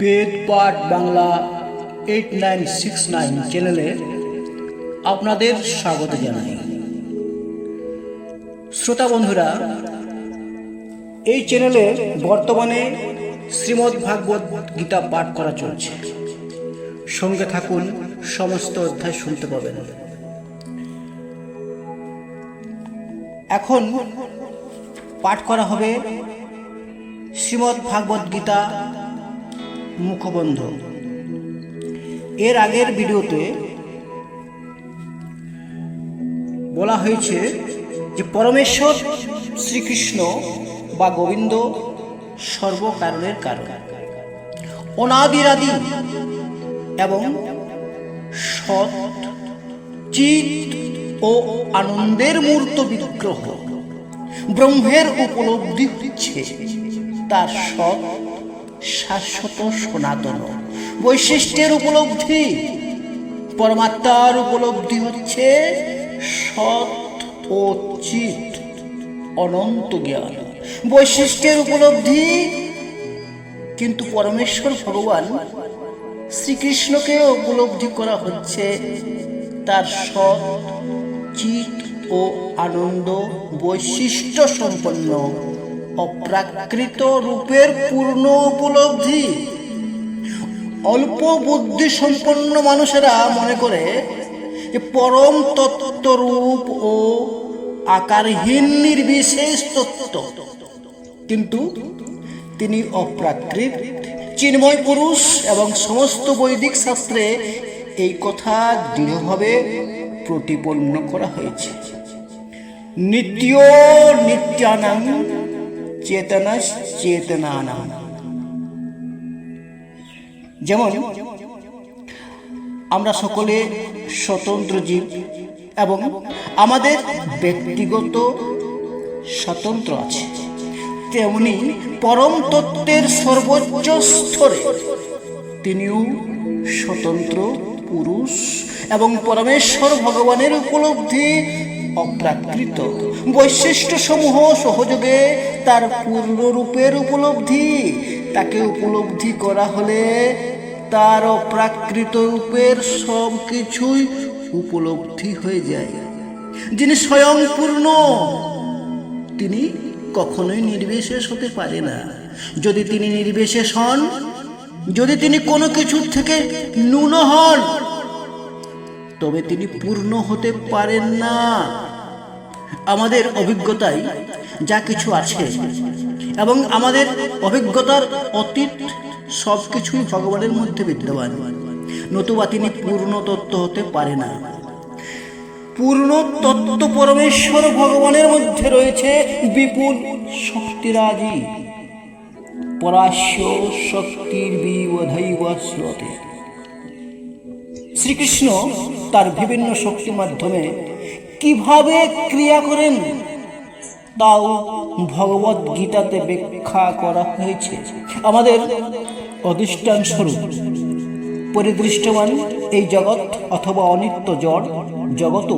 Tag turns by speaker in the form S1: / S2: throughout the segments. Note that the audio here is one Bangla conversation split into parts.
S1: বেদ পাঠ Bangla eight nine six nine চ্যানেলে আপনাদের স্বাগত জানাই। শ্রোতা বন্ধুরা, এই চ্যানেলে বর্তমানে শ্রীমদ্ ভাগবত গীতা পাঠ করা চলছে। সঙ্গে থাকুন, সমস্ত অধ্যায় শুনতে পাবেন। এখন পাঠ করা হবে শ্রীমদ্ ভাগবত গীতা মুখবন্ধ এর আগের ভিডিওতে বলা হয়েছে যে পরমেশ্বর শ্রীকৃষ্ণ বা গোবিন্দ সর্বকারণের কারণ। অনাদিরাদি এবং সৎ, চিত ও আনন্দের মূর্ত বিগ্রহ ব্রহ্মের উপলব্ধি হচ্ছে তার সৎ শাশ্বত সনাতন। বৈশিষ্ট্যের উপলব্ধি। পরমাত্মার উপলব্ধি হচ্ছে সৎ ও চিত অনন্ত জ্ঞান। বৈশিষ্ট্যের উপলব্ধি, কিন্তু পরমেশ্বর ভগবান শ্রীকৃষ্ণকে উপলব্ধি করা হচ্ছে তার সৎ চিত ও আনন্দ বৈশিষ্ট্য সম্পন্ন। অপ্রাকৃত রূপের পূর্ণ উপলব্ধি। অল্প বুদ্ধি সম্পন্ন মানুষেরা মনে করে যে পরম তত্ত্বরূপ ও আকারহীন নির্বিশেষ তত্ত্ব। কিন্তু তিনি অপ্রাকৃত, চিন্ময় পুরুষ এবং সমস্ত বৈদিক শাস্ত্রে এই কথা দৃঢ়ভাবে প্রতিপন্ন করা হয়েছে। নিত্য নিত্যানাম চেতনা চেতনানাম যেমন, আমরা সকলে স্বতন্ত্র জীব এবং আমাদের ব্যক্তিগত স্বতন্ত্র আছে। তেমনি পরম তত্ত্বের সর্বোচ্চ স্তরে তিনিও স্বতন্ত্র পুরুষ এবং পরমেশ্বর ভগবানের উপলব্ধি অপ্রাকৃত। বৈশিষ্ট্য সমূহ সহযোগে তার পূর্ণরূপের উপলব্ধি। তাকে উপলব্ধি করা হলে তার অপ্রাকৃত রূপের সব কিছুই উপলব্ধি হয়ে যায়। যিনি স্বয়ং পূর্ণ তিনি কখনোই নির্বিশেষ হতে পারে না। যদি তিনি নির্বিশেষ হন, যদি তিনি কোনো কিছুর থেকে ন্যূন হন, তবে তিনি পূর্ণ হতে পারেন না। আমাদের অভিজ্ঞতায় যা কিছু আছে এবং আমাদের অভিজ্ঞতার অতীত সব কিছুই ভগবানের মধ্যে বিদ্যমান। নতুবা তিনি পূর্ণ তত্ত্ব হতে পারে না। পূর্ণ তত্ত্ব পরমেশ্বর ভগবানের মধ্যে রয়েছে বিপুল শক্তিরাজি পরাশ্য শক্তির শ্রীকৃষ্ণ তার বিভিন্ন শক্তির মাধ্যমে কীভাবে ক্রিয়া করেন? তাও ভগবত গীতাতে ব্যাখ্যা করা হয়েছে। আমাদের অধিষ্ঠান স্বরূপ, পরিদৃষ্টমান এই জগৎ অথবা অনিত্য জড় জগৎ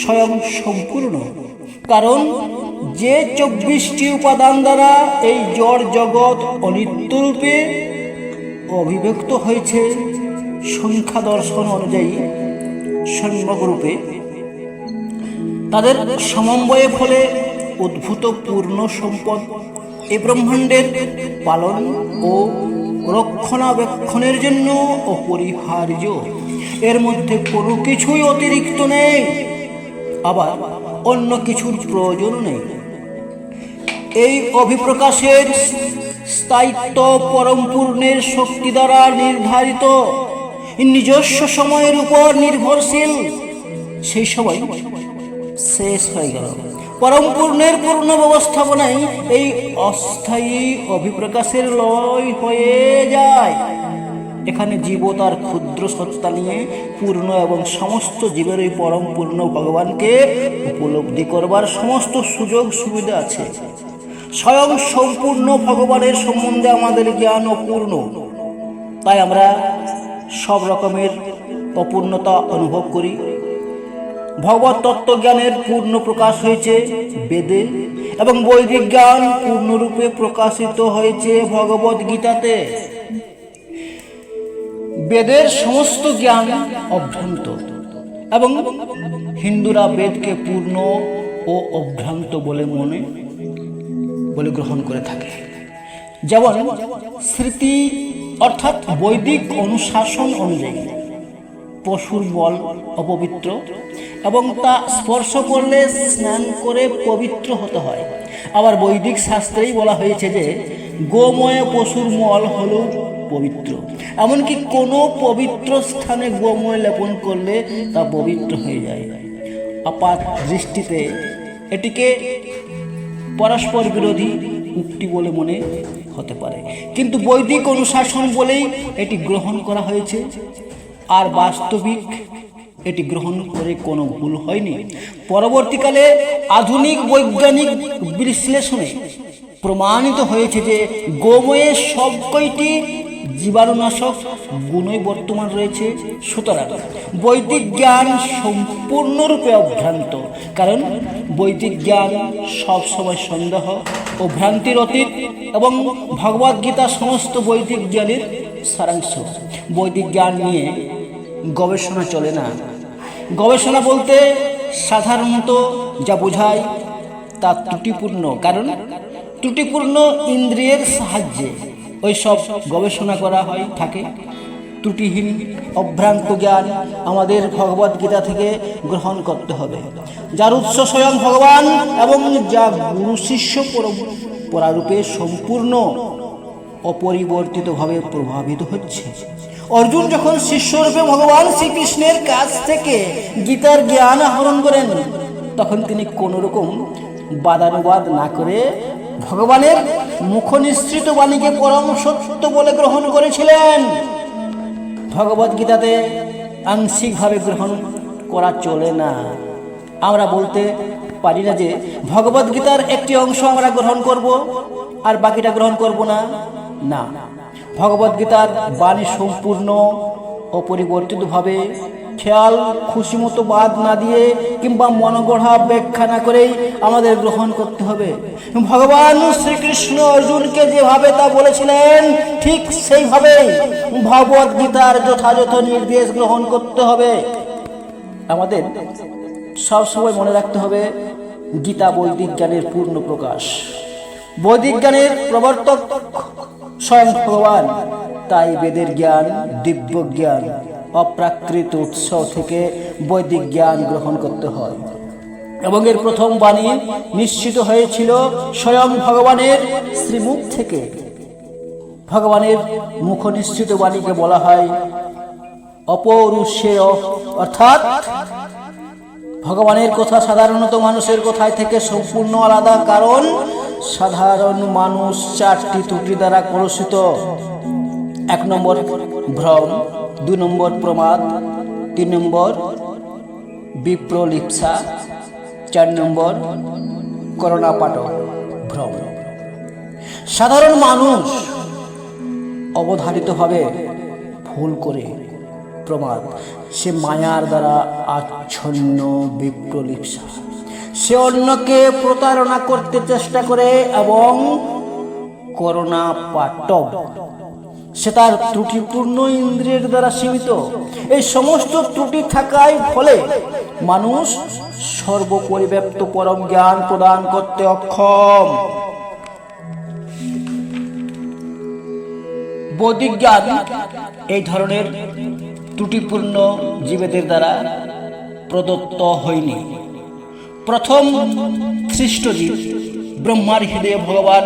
S1: স্বয়ং সম্পূর্ণ। কারণ যে চব্বিশটি উপাদান দ্বারা এই জড় জগৎ অনিত্য রূপে অভিব্যক্ত হয়েছে, সংখ্যা দর্শন অনুযায়ী সম্যক রূপে তাদের সমন্বয়ে ফলে উদ্ভূত পূর্ণ সম্পদ এই ব্রহ্মাণ্ডের পালন ও রক্ষণাবেক্ষণের জন্য অপরিহার্য। এর মধ্যে কোনো কিছুই অতিরিক্ত নেই, আবার অন্য কিছুর প্রয়োজন নেই। এই অভিপ্রকাশের স্থায়িত্ব পরমপূর্ণের শক্তি দ্বারা নির্ধারিত। নিজস্ব সময়ের উপর নির্ভরশীল। সেই সময় শেষ হয়ে গেল। পরম পূর্ণের পূর্ণ ব্যবস্থাপনায় এই অস্থায়ী অভিপ্রকাশের লয় হয়ে যায়। এখানে জীব তার ক্ষুদ্র সত্তা নিয়ে পূর্ণ এবং সমস্ত জীবের এই পরম পূর্ণ ভগবানকে উপলব্ধি করবার সমস্ত সুযোগ সুবিধা আছে। স্বয়ং সম্পূর্ণ ভগবানের সম্বন্ধে আমাদের জ্ঞান অপূর্ণ। তাই আমরা সব রকমের অপূর্ণতা অনুভব করি। ভগবত তত্ত্বজ্ঞানের পূর্ণ প্রকাশ হয়েছে বেদে এবং বৈদিক জ্ঞান পূর্ণরূপে প্রকাশিত হয়েছে ভগবত গীতাতে বেদের সমস্ত জ্ঞান অভ্রান্ত এবং হিন্দুরা বেদকে পূর্ণ ও অভ্রান্ত বলে মনে, বলে গ্রহণ করে থাকে। যেমন স্মৃতি অর্থাৎ বৈদিক অনুশাসন অনুযায়ী পশুর বল অপবিত্র এবং তা স্পর্শ করলে স্নান করে পবিত্র হতে হয়। আবার বৈদিক শাস্ত্রেই বলা হয়েছে যে, গোময় পশুর মল হলো পবিত্র। এমনকি কোনো পবিত্র স্থানে গোময় লেপন করলে তা পবিত্র হয়ে যায়। আপাত দৃষ্টিতে এটিকে পরস্পর বিরোধী উক্তি বলে মনে হতে পারে। কিন্তু বৈদিক অনুশাসন বলেই এটি গ্রহণ করা হয়েছে। আর বাস্তবিক এটি গ্রহণ করে কোনো ভুল হয়নি। পরবর্তীকালে আধুনিক বৈজ্ঞানিক বিশ্লেষণে প্রমাণিত হয়েছে যে গোময়ে সব কয়টি জীবাণুনাশক গুণই বর্তমান রয়েছে। সুতরাং বৈদিক জ্ঞান সম্পূর্ণরূপে অভ্রান্ত, কারণ বৈদিক জ্ঞান সবসময় সন্দেহ ও ভ্রান্তির অতীত এবং ভগবদ্গীতা সমস্ত বৈদিক জ্ঞানের সারাংশ। বৈদিক জ্ঞান নিয়ে গবেষণা চলে না। গবেষণা বলতে সাধারণত যা বোঝায় তা ত্রুটিপূর্ণ, কারণ ত্রুটিপূর্ণ ইন্দ্রিয়ের সাহায্যে ওই সব গবেষণা করা হয়, থাকে। ত্রুটিহীন, অভ্রান্ত জ্ঞান আমাদের ভগবত গীতা থেকে গ্রহণ করতে হবে। যার উৎস স্বয়ং ভগবান এবং যা গুরু শিষ্য পরারূপে সম্পূর্ণ অপরিবর্তিতভাবে প্রভাবিত হচ্ছে। অর্জুন যখন শিষ্যরূপে ভগবান শ্রীকৃষ্ণের কাছ থেকে গীতার জ্ঞান আহরণ করেন, তখন তিনি কোনো রকম বাদানুবাদ না করে ভগবানের মুখনিসৃত বাণীকে পরম সত্য বলে গ্রহণ করেছিলেন। ভগবদ গীতাতে আংশিকভাবে গ্রহণ করা চলে না। আমরা বলতে পারি না যে ভগবদ গীতার একটি অংশ আমরা গ্রহণ করব আর বাকিটা গ্রহণ করব না। না। ভগবদ গীতার বাণী সম্পূর্ণ অপরিবর্তিতভাবে খেয়াল খুশি মতো বাদ না দিয়ে কিংবা মনগড়া ব্যাখ্যা না করেই আমাদের গ্রহণ করতে হবে। ভগবান শ্রীকৃষ্ণ অর্জুনকে যেভাবে তা বলেছিলেন, ঠিক সেইভাবেই ভগবদ গীতার যথাযথ নির্দেশ গ্রহণ করতে হবে। আমাদের সবসময় মনে রাখতে হবে, গীতা বৈদিক জ্ঞানের পূর্ণ প্রকাশ। বৈদিক জ্ঞানের প্রবর্তক স্বয়ং ভগবান তাই বেদের জ্ঞান, দিব্য জ্ঞান, অপ্রাকৃত উৎস থেকে বৈদিক জ্ঞান গ্রহণ করতে হয়। এবং এর প্রথম বাণী নিশ্চিত হয়েছিল স্বয়ং ভগবানের শ্রীমুখ থেকে। ভগবানের মুখ নিশ্চিত বাণীকে বলা হয় অপৌরুষেয়, অর্থাৎ ভগবানের কথা সাধারণত মানুষের কথায় থেকে সম্পূর্ণ আলাদা কারণ সাধারণ মানুষ চারটি ত্রুটি দ্বারা কলুষিত। এক নম্বর ভ্রম, দুই নম্বর প্রমাদ, তিন নম্বর বিপ্রলিপসা, চার নম্বর করোনা পাঠক ভ্রম। সাধারণ মানুষ অবধারিতভাবে ভুল করে প্রমাদ। সে মায়ার দ্বারা আচ্ছন্ন বিপ্রলিপসা। সে অন্যকে প্রতারণা করতে চেষ্টা করে এবং করোনা পাটব। সে তার ত্রুটিপূর্ণ ইন্দ্রিয়ের দ্বারা সীমিত। এই সমস্ত ত্রুটি থাকায় ফলে মানুষ সর্বপরিব্যাপ্ত পরম জ্ঞান প্রদান করতে অক্ষম। বৌদ্ধিক জ্ঞান এই ধরনের ত্রুটিপূর্ণ জীবেদের দ্বারা প্রদত্ত হয়নি। প্রথম জীব ব্রহ্মার হৃদয়ে ভগবান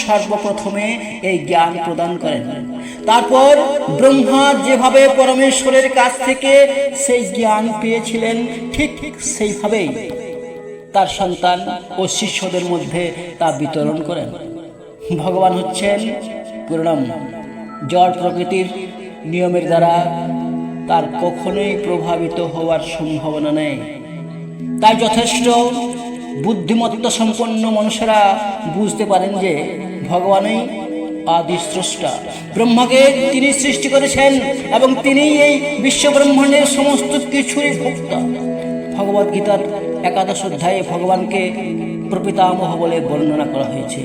S1: সর্বপ্রথমে এই জ্ঞান প্রদান করেন। তারপর ব্রহ্মা যেভাবে পরমেশ্বরের কাছ থেকে সেই জ্ঞান পেয়েছিলেন, ঠিক সেইভাবেই তার সন্তান ও শিষ্যদের মধ্যে তা বিতরণ করেন। ভগবান হচ্ছেন পূর্ণম, জড় প্রকৃতির নিয়মের দ্বারা তার কখনোই প্রভাবিত হওয়ার সম্ভাবনা নেই। তাই যথেষ্ট বুদ্ধিমত্তা সম্পন্ন মানুষেরা বুঝতে পারেন যে ভগবানই আদি স্রষ্টা ব্রহ্মাকে তিনি সৃষ্টি করেছেন এবং তিনি এই বিশ্ব ব্রহ্মাণ্ডের সমস্ত কিছুরই ভোক্তা। ভগবদ গীতার একাদশ অধ্যায়ে ভগবানকে প্রপিতামহ বলে বর্ণনা করা হয়েছে।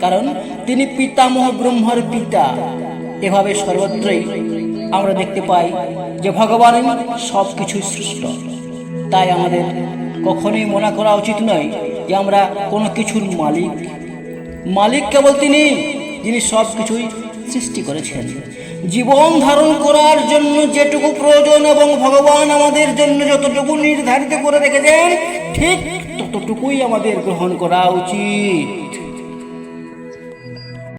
S1: কারণ তিনি পিতামহ ব্রহ্মার পিতা। এভাবে সর্বত্রই আমরা দেখতে পাই যে ভগবান সব কিছুই সৃষ্ট। তাই আমাদের কখনোই মনে করা উচিত নয় যে আমরা কোনো কিছুর মালিক। মালিক কেবল তিনি, যিনি সব কিছুই সৃষ্টি করেছেন। জীবন ধারণ করার জন্য যেটুকু প্রয়োজন এবং ভগবান আমাদের জন্য যতটুকু নির্ধারিত করে রেখেছেন, ঠিক ততটুকুই আমাদের গ্রহণ করা উচিত।